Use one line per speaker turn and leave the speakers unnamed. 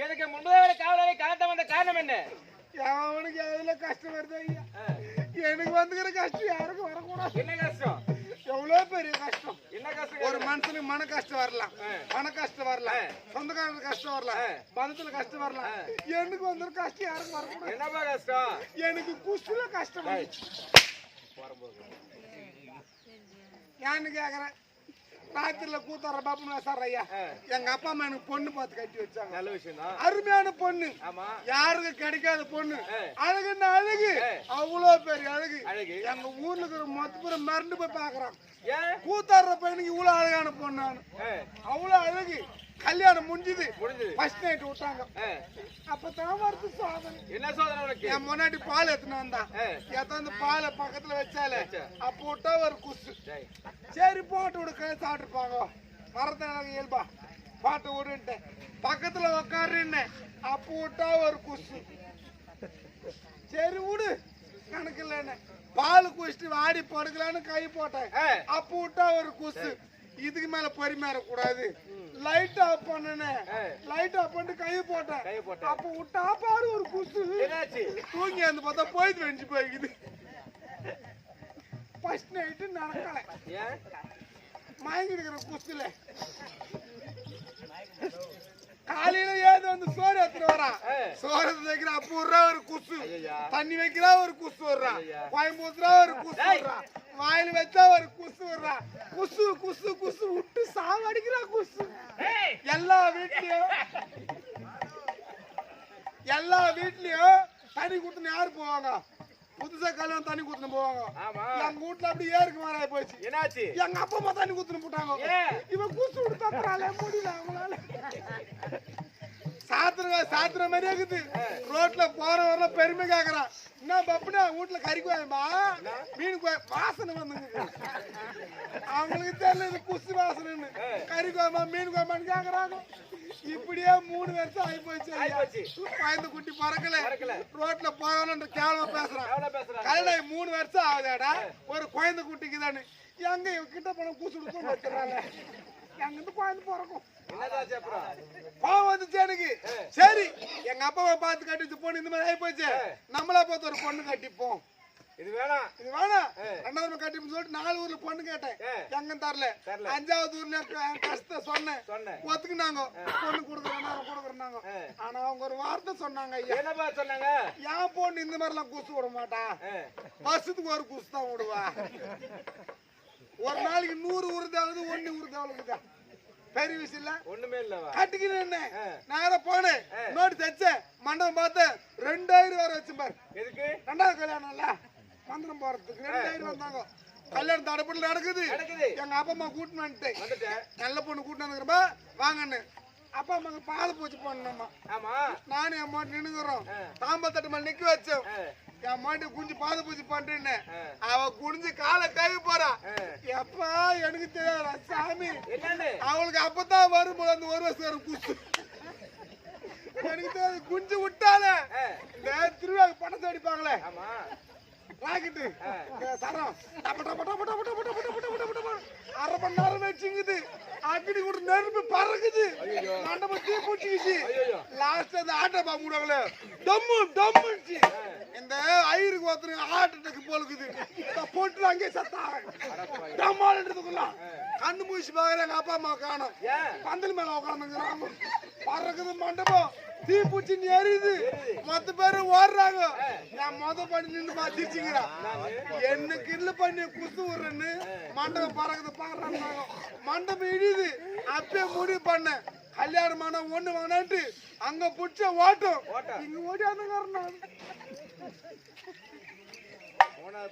எனக்கு முன்பதாக காவலாளி கலத்த வந்த காரணம் என்ன?
அவனுக்கு எதுல கஷ்டம் வருது ஐயா? எனக்கு வந்துக்கிற கஷ்டம் யாருக்கும் வரக்கூடாது.
என்ன கஷ்டம்?
எவ்வளவு பெரிய கஷ்டம்?
என்ன கஷ்டம்?
ஒரு மனுஷனுக்கு மன கஷ்டம் வரலாம். பண கஷ்டம் வரலாம்.
ஆ.
சொந்தக்காரங்களுக்கு கஷ்டம் வரலாம். பணத்துல கஷ்டம் வரலாம். எனக்கு வந்துரு கஷ்டம் யாருக்கும் வரக்கூடாது.
என்னப்பா கஷ்டம்?
எனக்கு குஸ்தில கஷ்டம் வருது. ஏன்னு கேக்குறேன். ராத்திரில கூத்தார பாப்புனா சார் ஐயா. எங்க அப்பா அம்மா எனக்கு பொண்ணு பார்த்து கட்டி வச்சாங்க.
நல்ல விஷயம் தான்
அருமையான பொண்ணு.
ஆமா.
யாருக்கு கிடைக்காத பொண்ணு. அழகுன்னா அழகு. அவ்வளோ பெரிய அழகு. எங்க ஊர்ல இருக்கிற மொத்த பேரும் மறந்து போய் பாக்குறான் கூத்தாடுற பையனுக்கு இவ்வளவு அழகான பொண்ணு அவ்வளவு அழகு. கல்யாணம் முடிஞ்சுது. ஃபர்ஸ்ட் நைட் விட்டாங்க. அப்பதான் வருது சோதனை.
என்ன சோதனை உனக்கு?
என் முன்னாடி பால் எடுத்துன்னு வந்தான்.
ஆ,
எத்தாந்து பாலை பக்கத்துல வச்சாலே
வச்சா.
அப்போ விட்டா ஒரு குசு. சரி போட்டு விடு கை சாப்பிட்டுருப்பாங்க எனக்கு இயல்பா. பாட்டு விடுன்ட்டு பக்கத்துல உக்காருன்னு அப்போ விட்டா ஒரு குசு. சரி விடு. கணக்கு இல்லைன்னு. பால் குடிச்சிட்டு வாடி படுக்கலான்னு கை போட்டேன். அப்போ விட்டா ஒரு குசு. இதுக்கு மேல பொறுமையா கூடாது லைட் ஆஃப் பண்ணுனேன்
ஆ.
லைட் ஆஃப் பண்ணிட்டு கை போட்டேன். அப்போ விட்டா பாரு ஒரு குசு.
என்னாச்சு?
தூங்கி அந்த பார்த்தா போயிட்டு வெஞ்சு போய்க்குது. ஃபர்ஸ்ட் நைட்டு நடக்கல. மயங்கி இருக்கிற குஸ்துல காலையில ஏது வந்து சோறு எடுத்துட்டு வரா.
ஆ.
சோறு வைக்கிறா அப்போ விட்றா ஒரு குசு. தண்ணி வைக்கிறா ஒரு குசு வர்றா.
ஐயா.
கோயம்புத்தூரா ஒரு குசு
டேய்.
வாயில வச்சா ஒரு குசு வர்றா குசு குசு குசு விட்டு சாவடிக்கிறா குசு. எல்லா வீட்லயும் எல்லா வீட்லயும் தண்ணி குத்துன்னு யாரு போவாங்க? புதுசா கல்யாணம் தண்ணி குத்துன்னு போவாங்க. எங்க வீட்டுல அப்படி ஏருக்கு மாறாய போச்சு.
என்னாச்சு?
எங்க அப்பா அம்மா தண்ணி குத்துன்னு போட்டாங்க. இவன் கூசு விடுத்தாக்குறாளே முடியல அவங்களால. சாத்துற சாத்துற மாதிரி இருக்குது. ரோட்ல போற வரல பெருமை கேக்குறான் பப்புனா வீட்டுல கறி கோயம்பா மீன் கோய வாசனை வந்துங்க. அவங்களுக்கு தெரியல இது குசு வாசனைன்னு. கறி கோயம்பா மீன் கோயம்பான்னு கேக்குறாங்க. இப்படியே மூணு வருஷம் ஆகி போச்சு. குழந்தை குட்டி பறக்கல. ரோட்ல போகணுன்ற கேவலமா பேசுறான். கல்யாணம் மூணு வருஷம் ஆகுதாடா. ஒரு குழந்தை குட்டிக்கு தானே எங்க கிட்ட போன கூசு கொடுத்து வச்சுறாங்க எங்க இருந்து குழந்தை பிறக்கும் கோவம் வந்துச்சு எனக்கு. சரி எங்க அப்பாவை பார்த்து கட்டிச்சு பொண்ணு இந்த மாதிரி ஆகி போச்சு நம்மளா பார்த்து ஒரு பொண்ணு கட்டிப்போம்.
இது வேணாம்
இது வேணாம் ரெண்டாவது கட்டிப்போம் சொல்லிட்டு நாலு ஊர்ல பொண்ணு கேட்டேன். எங்க தரல. அஞ்சாவது ஊர்ல க- கஷ்டம் சொன்னேன். ஒத்துக்குனாங்க. பொண்ணு கொடுக்குறேன் கொடுக்குறேன்னாங்க.
ஆ.
ஆனா அவங்க ஒரு வார்த்தை சொன்னாங்க
என்னப்பா சொன்னாங்க?
என் பொண்ணு இந்த மாதிரிலாம் கூசு விட மாட்டா. வருஷத்துக்கு ஒரு குசு தான் விடுவா. ஒரு நாளைக்கு நூறு உருதாவது ஒண்ணு உருதாவளுக்குதா பெரிய விஷயம் இல்ல?
ஒண்ணுமே இல்லவா?
கட்டிக்கிறேன்
ஆ.
நேரா போனேன். நோட்டு தைச்சேன். மண்டபம் பார்த்தேன். ரெண்டாயிரம் வர வச்சு பாரு.
எதுக்கு?
ரெண்டாவது கல்யாணம் இல்ல. மந்திரம் போறதுக்கு ரெண்டாயிரம் வந்தாங்க. கல்யாணம் தடப்பட்டு நடக்குது.
நடக்குது.
எங்க அப்பா அம்மா கூட்டின்னு வந்துட்டேன். நல்ல பொண்ணு கூட்டின்னு வந்துக்கிறப்பா வாங்கன்னு அப்பா அம்மாக்கு பால் பூச்சி போடணுமா
ஆமா.
நானும் மாட்டு நின்னுக்கிறோம்.
ஆ.
தாம்பல் தட்டு மேல நிக்க வச்சோம். என் மாட்டு குஞ்சு பாத பூஜை பண்றேன்னு. அவ குனிஞ்சு காலை கழுவி போறா. எப்பா எனக்கு தெரியாதா சாமி. அவளுக்கு அப்பதான் வரும் போல அந்த ஒரு வருஷம் வரும் குசு. எனக்கு தெரியாது குஞ்சு விட்டாலே. இந்த திருவிழா படத்தை அடிப்பாங்களே. வாங்கிட்டு. சரம். அரை மணி நேரம் வச்சுங்குது அக்னி கூட நெருப்பு பறக்குது. மண்டபம் தீ பிடிச்சிக்கிச்சு லாஸ்ட் அந்த ஆட்டை பாக்க விடுவாங்களே. டம்மு டம்முச்சு ஒருத்தருக்கு ஹார்ட் அட்டாக் போலுக்குது. போட்டு அங்கே சத்தாரன் டம்மான்றதுக்குள்ள கண்ணு மூச்சு பாக்குற எங்க அப்பா அம்மா காணும். பந்தல் மேல உட்காந்துங்கிறாங்க பறக்குது மண்டபம். தீ பூச்சி எரியுது. மொத்த பேரு ஓடுறாங்க. நான் மொத பண்ணி நின்று பாத்திச்சுங்கிறான் என்ன கில்லு பண்ணி குத்து விடுறேன்னு மண்டபம் பறக்குது பாடுறாங்க மண்டபம் இடியுது. அப்பயே முடிவு பண்ணேன். கல்யாணம் ஆனா ஒண்ணு வேணான்ட்டு அங்க புடிச்ச ஓட்டம்.
ஓட்டம்.
இங்க ஓடி அந்த காரணம்
போனா